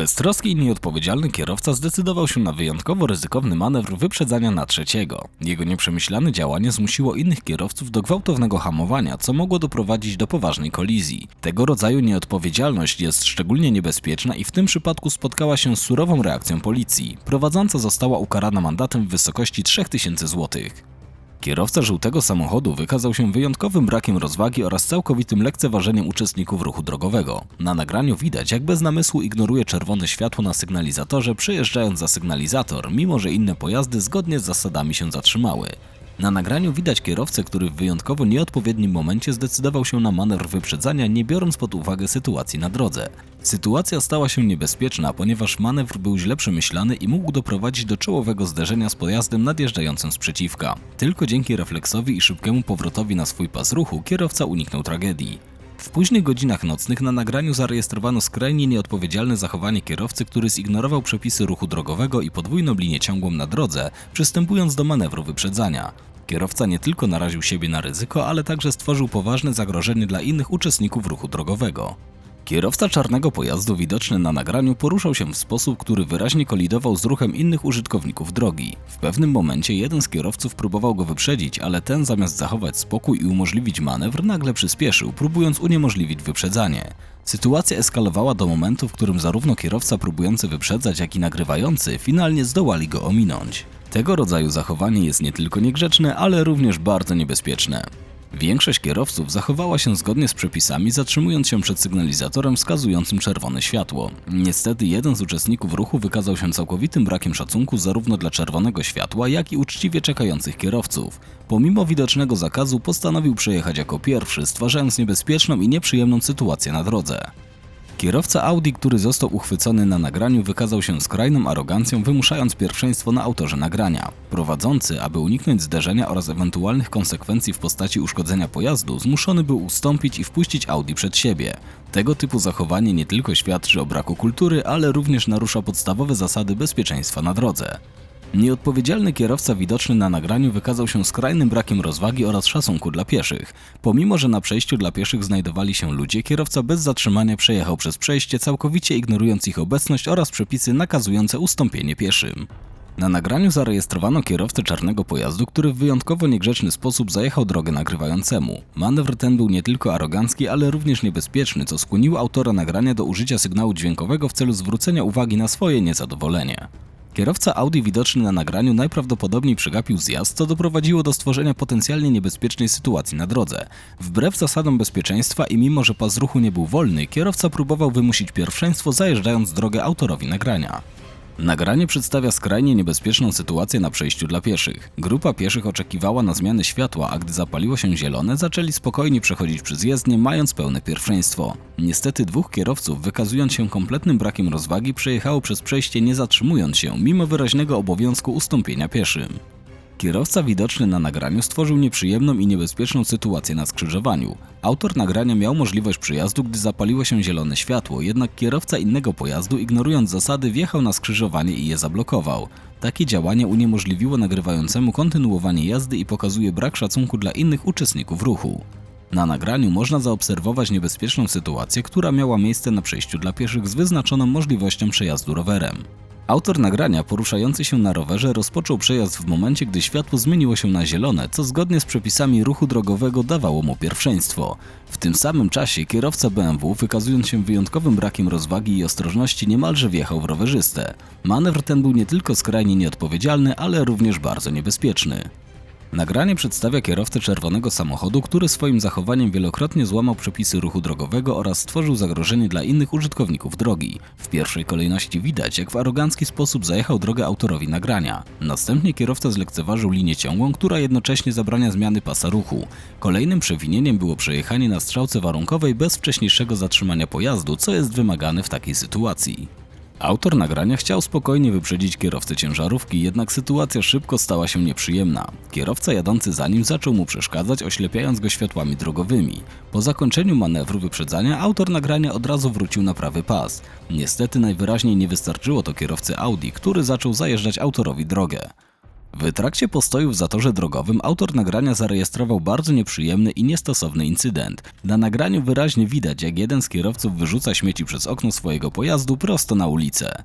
Beztroski i nieodpowiedzialny kierowca zdecydował się na wyjątkowo ryzykowny manewr wyprzedzania na trzeciego. Jego nieprzemyślane działanie zmusiło innych kierowców do gwałtownego hamowania, co mogło doprowadzić do poważnej kolizji. Tego rodzaju nieodpowiedzialność jest szczególnie niebezpieczna i w tym przypadku spotkała się z surową reakcją policji. Prowadząca została ukarana mandatem w wysokości 3000 złotych. Kierowca żółtego samochodu wykazał się wyjątkowym brakiem rozwagi oraz całkowitym lekceważeniem uczestników ruchu drogowego. Na nagraniu widać, jak bez namysłu ignoruje czerwone światło na sygnalizatorze, przejeżdżając za sygnalizator, mimo że inne pojazdy zgodnie z zasadami się zatrzymały. Na nagraniu widać kierowcę, który w wyjątkowo nieodpowiednim momencie zdecydował się na manewr wyprzedzania, nie biorąc pod uwagę sytuacji na drodze. Sytuacja stała się niebezpieczna, ponieważ manewr był źle przemyślany i mógł doprowadzić do czołowego zderzenia z pojazdem nadjeżdżającym z przeciwka. Tylko dzięki refleksowi i szybkiemu powrotowi na swój pas ruchu kierowca uniknął tragedii. W późnych godzinach nocnych na nagraniu zarejestrowano skrajnie nieodpowiedzialne zachowanie kierowcy, który zignorował przepisy ruchu drogowego i podwójną linię ciągłą na drodze, przystępując do manewru wyprzedzania. Kierowca nie tylko naraził siebie na ryzyko, ale także stworzył poważne zagrożenie dla innych uczestników ruchu drogowego. Kierowca czarnego pojazdu widoczny na nagraniu poruszał się w sposób, który wyraźnie kolidował z ruchem innych użytkowników drogi. W pewnym momencie jeden z kierowców próbował go wyprzedzić, ale ten zamiast zachować spokój i umożliwić manewr, nagle przyspieszył, próbując uniemożliwić wyprzedzanie. Sytuacja eskalowała do momentu, w którym zarówno kierowca próbujący wyprzedzać, jak i nagrywający finalnie zdołali go ominąć. Tego rodzaju zachowanie jest nie tylko niegrzeczne, ale również bardzo niebezpieczne. Większość kierowców zachowała się zgodnie z przepisami, zatrzymując się przed sygnalizatorem wskazującym czerwone światło. Niestety jeden z uczestników ruchu wykazał się całkowitym brakiem szacunku zarówno dla czerwonego światła, jak i uczciwie czekających kierowców. Pomimo widocznego zakazu postanowił przejechać jako pierwszy, stwarzając niebezpieczną i nieprzyjemną sytuację na drodze. Kierowca Audi, który został uchwycony na nagraniu, wykazał się skrajną arogancją, wymuszając pierwszeństwo na autorze nagrania. Prowadzący, aby uniknąć zderzenia oraz ewentualnych konsekwencji w postaci uszkodzenia pojazdu, zmuszony był ustąpić i wpuścić Audi przed siebie. Tego typu zachowanie nie tylko świadczy o braku kultury, ale również narusza podstawowe zasady bezpieczeństwa na drodze. Nieodpowiedzialny kierowca widoczny na nagraniu wykazał się skrajnym brakiem rozwagi oraz szacunku dla pieszych. Pomimo, że na przejściu dla pieszych znajdowali się ludzie, kierowca bez zatrzymania przejechał przez przejście, całkowicie ignorując ich obecność oraz przepisy nakazujące ustąpienie pieszym. Na nagraniu zarejestrowano kierowcę czarnego pojazdu, który w wyjątkowo niegrzeczny sposób zajechał drogę nagrywającemu. Manewr ten był nie tylko arogancki, ale również niebezpieczny, co skłoniło autora nagrania do użycia sygnału dźwiękowego w celu zwrócenia uwagi na swoje niezadowolenie. Kierowca Audi widoczny na nagraniu najprawdopodobniej przegapił zjazd, co doprowadziło do stworzenia potencjalnie niebezpiecznej sytuacji na drodze. Wbrew zasadom bezpieczeństwa i mimo, że pas ruchu nie był wolny, kierowca próbował wymusić pierwszeństwo zajeżdżając drogę autorowi nagrania. Nagranie przedstawia skrajnie niebezpieczną sytuację na przejściu dla pieszych. Grupa pieszych oczekiwała na zmianę światła, a gdy zapaliło się zielone, zaczęli spokojnie przechodzić przez jezdnię, mając pełne pierwszeństwo. Niestety dwóch kierowców, wykazując się kompletnym brakiem rozwagi, przejechało przez przejście nie zatrzymując się, mimo wyraźnego obowiązku ustąpienia pieszym. Kierowca widoczny na nagraniu stworzył nieprzyjemną i niebezpieczną sytuację na skrzyżowaniu. Autor nagrania miał możliwość przyjazdu, gdy zapaliło się zielone światło, jednak kierowca innego pojazdu, ignorując zasady, wjechał na skrzyżowanie i je zablokował. Takie działanie uniemożliwiło nagrywającemu kontynuowanie jazdy i pokazuje brak szacunku dla innych uczestników ruchu. Na nagraniu można zaobserwować niebezpieczną sytuację, która miała miejsce na przejściu dla pieszych z wyznaczoną możliwością przejazdu rowerem. Autor nagrania poruszający się na rowerze rozpoczął przejazd w momencie, gdy światło zmieniło się na zielone, co zgodnie z przepisami ruchu drogowego dawało mu pierwszeństwo. W tym samym czasie kierowca BMW, wykazując się wyjątkowym brakiem rozwagi i ostrożności, niemalże wjechał w rowerzystę. Manewr ten był nie tylko skrajnie nieodpowiedzialny, ale również bardzo niebezpieczny. Nagranie przedstawia kierowcę czerwonego samochodu, który swoim zachowaniem wielokrotnie złamał przepisy ruchu drogowego oraz stworzył zagrożenie dla innych użytkowników drogi. W pierwszej kolejności widać, jak w arogancki sposób zajechał drogę autorowi nagrania. Następnie kierowca zlekceważył linię ciągłą, która jednocześnie zabrania zmiany pasa ruchu. Kolejnym przewinieniem było przejechanie na strzałce warunkowej bez wcześniejszego zatrzymania pojazdu, co jest wymagane w takiej sytuacji. Autor nagrania chciał spokojnie wyprzedzić kierowcę ciężarówki, jednak sytuacja szybko stała się nieprzyjemna. Kierowca jadący za nim zaczął mu przeszkadzać, oślepiając go światłami drogowymi. Po zakończeniu manewru wyprzedzania autor nagrania od razu wrócił na prawy pas. Niestety najwyraźniej nie wystarczyło to kierowcy Audi, który zaczął zajeżdżać autorowi drogę. W trakcie postoju w zatorze drogowym autor nagrania zarejestrował bardzo nieprzyjemny i niestosowny incydent. Na nagraniu wyraźnie widać, jak jeden z kierowców wyrzuca śmieci przez okno swojego pojazdu prosto na ulicę.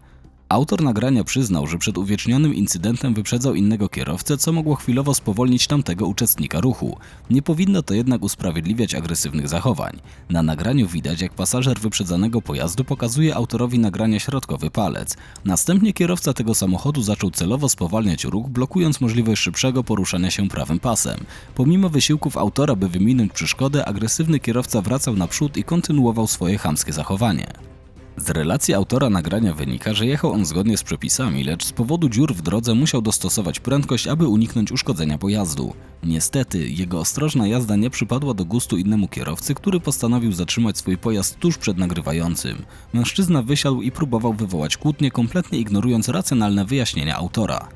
Autor nagrania przyznał, że przed uwiecznionym incydentem wyprzedzał innego kierowcę, co mogło chwilowo spowolnić tamtego uczestnika ruchu. Nie powinno to jednak usprawiedliwiać agresywnych zachowań. Na nagraniu widać, jak pasażer wyprzedzanego pojazdu pokazuje autorowi nagrania środkowy palec. Następnie kierowca tego samochodu zaczął celowo spowalniać ruch, blokując możliwość szybszego poruszania się prawym pasem. Pomimo wysiłków autora, by wyminąć przeszkodę, agresywny kierowca wracał naprzód i kontynuował swoje chamskie zachowanie. Z relacji autora nagrania wynika, że jechał on zgodnie z przepisami, lecz z powodu dziur w drodze musiał dostosować prędkość, aby uniknąć uszkodzenia pojazdu. Niestety, jego ostrożna jazda nie przypadła do gustu innemu kierowcy, który postanowił zatrzymać swój pojazd tuż przed nagrywającym. Mężczyzna wysiadł i próbował wywołać kłótnię, kompletnie ignorując racjonalne wyjaśnienia autora.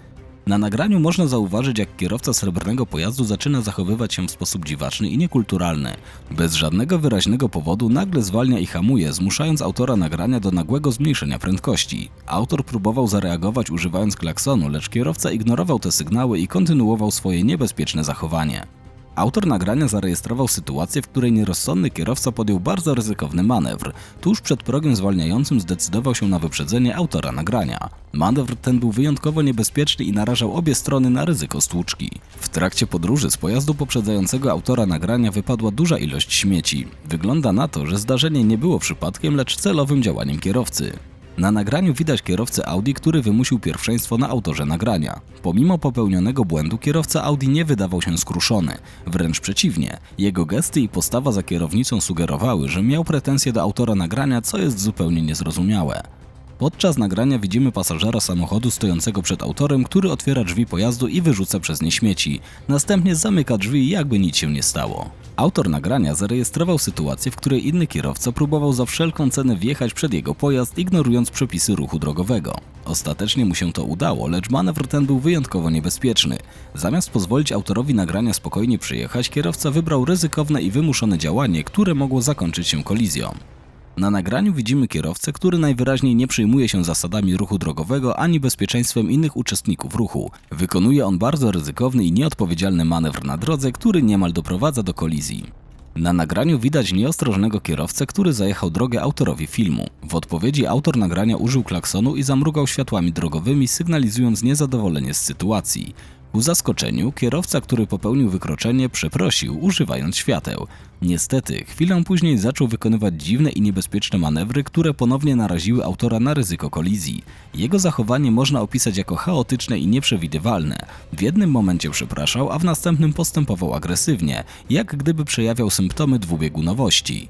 Na nagraniu można zauważyć, jak kierowca srebrnego pojazdu zaczyna zachowywać się w sposób dziwaczny i niekulturalny. Bez żadnego wyraźnego powodu nagle zwalnia i hamuje, zmuszając autora nagrania do nagłego zmniejszenia prędkości. Autor próbował zareagować używając klaksonu, lecz kierowca ignorował te sygnały i kontynuował swoje niebezpieczne zachowanie. Autor nagrania zarejestrował sytuację, w której nierozsądny kierowca podjął bardzo ryzykowny manewr. Tuż przed progiem zwalniającym zdecydował się na wyprzedzenie autora nagrania. Manewr ten był wyjątkowo niebezpieczny i narażał obie strony na ryzyko stłuczki. W trakcie podróży z pojazdu poprzedzającego autora nagrania wypadła duża ilość śmieci. Wygląda na to, że zdarzenie nie było przypadkiem, lecz celowym działaniem kierowcy. Na nagraniu widać kierowcę Audi, który wymusił pierwszeństwo na autorze nagrania. Pomimo popełnionego błędu kierowca Audi nie wydawał się skruszony. Wręcz przeciwnie, jego gesty i postawa za kierownicą sugerowały, że miał pretensje do autora nagrania, co jest zupełnie niezrozumiałe. Podczas nagrania widzimy pasażera samochodu stojącego przed autorem, który otwiera drzwi pojazdu i wyrzuca przez nie śmieci. Następnie zamyka drzwi, jakby nic się nie stało. Autor nagrania zarejestrował sytuację, w której inny kierowca próbował za wszelką cenę wjechać przed jego pojazd, ignorując przepisy ruchu drogowego. Ostatecznie mu się to udało, lecz manewr ten był wyjątkowo niebezpieczny. Zamiast pozwolić autorowi nagrania spokojnie przyjechać, kierowca wybrał ryzykowne i wymuszone działanie, które mogło zakończyć się kolizją. Na nagraniu widzimy kierowcę, który najwyraźniej nie przejmuje się zasadami ruchu drogowego ani bezpieczeństwem innych uczestników ruchu. Wykonuje on bardzo ryzykowny i nieodpowiedzialny manewr na drodze, który niemal doprowadza do kolizji. Na nagraniu widać nieostrożnego kierowcę, który zajechał drogę autorowi filmu. W odpowiedzi autor nagrania użył klaksonu i zamrugał światłami drogowymi, sygnalizując niezadowolenie z sytuacji. Ku zaskoczeniu, kierowca, który popełnił wykroczenie, przeprosił, używając świateł. Niestety, chwilę później zaczął wykonywać dziwne i niebezpieczne manewry, które ponownie naraziły autora na ryzyko kolizji. Jego zachowanie można opisać jako chaotyczne i nieprzewidywalne. W jednym momencie przepraszał, a w następnym postępował agresywnie, jak gdyby przejawiał symptomy dwubiegunowości.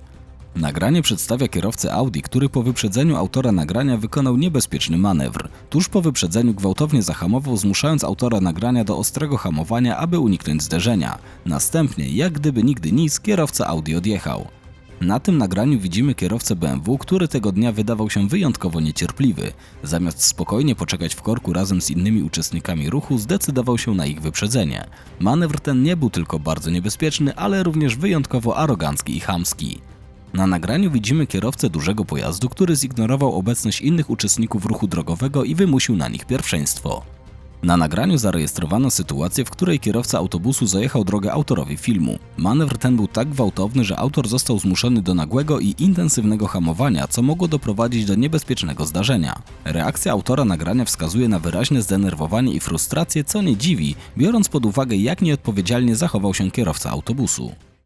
Nagranie przedstawia kierowcę Audi, który po wyprzedzeniu autora nagrania wykonał niebezpieczny manewr. Tuż po wyprzedzeniu gwałtownie zahamował, zmuszając autora nagrania do ostrego hamowania, aby uniknąć zderzenia. Następnie, jak gdyby nigdy nic, kierowca Audi odjechał. Na tym nagraniu widzimy kierowcę BMW, który tego dnia wydawał się wyjątkowo niecierpliwy. Zamiast spokojnie poczekać w korku razem z innymi uczestnikami ruchu, zdecydował się na ich wyprzedzenie. Manewr ten nie był tylko bardzo niebezpieczny, ale również wyjątkowo arogancki i chamski. Na nagraniu widzimy kierowcę dużego pojazdu, który zignorował obecność innych uczestników ruchu drogowego i wymusił na nich pierwszeństwo. Na nagraniu zarejestrowano sytuację, w której kierowca autobusu zajechał drogę autorowi filmu. Manewr ten był tak gwałtowny, że autor został zmuszony do nagłego i intensywnego hamowania, co mogło doprowadzić do niebezpiecznego zdarzenia. Reakcja autora nagrania wskazuje na wyraźne zdenerwowanie i frustrację, co nie dziwi, biorąc pod uwagę jak nieodpowiedzialnie zachował się kierowca autobusu.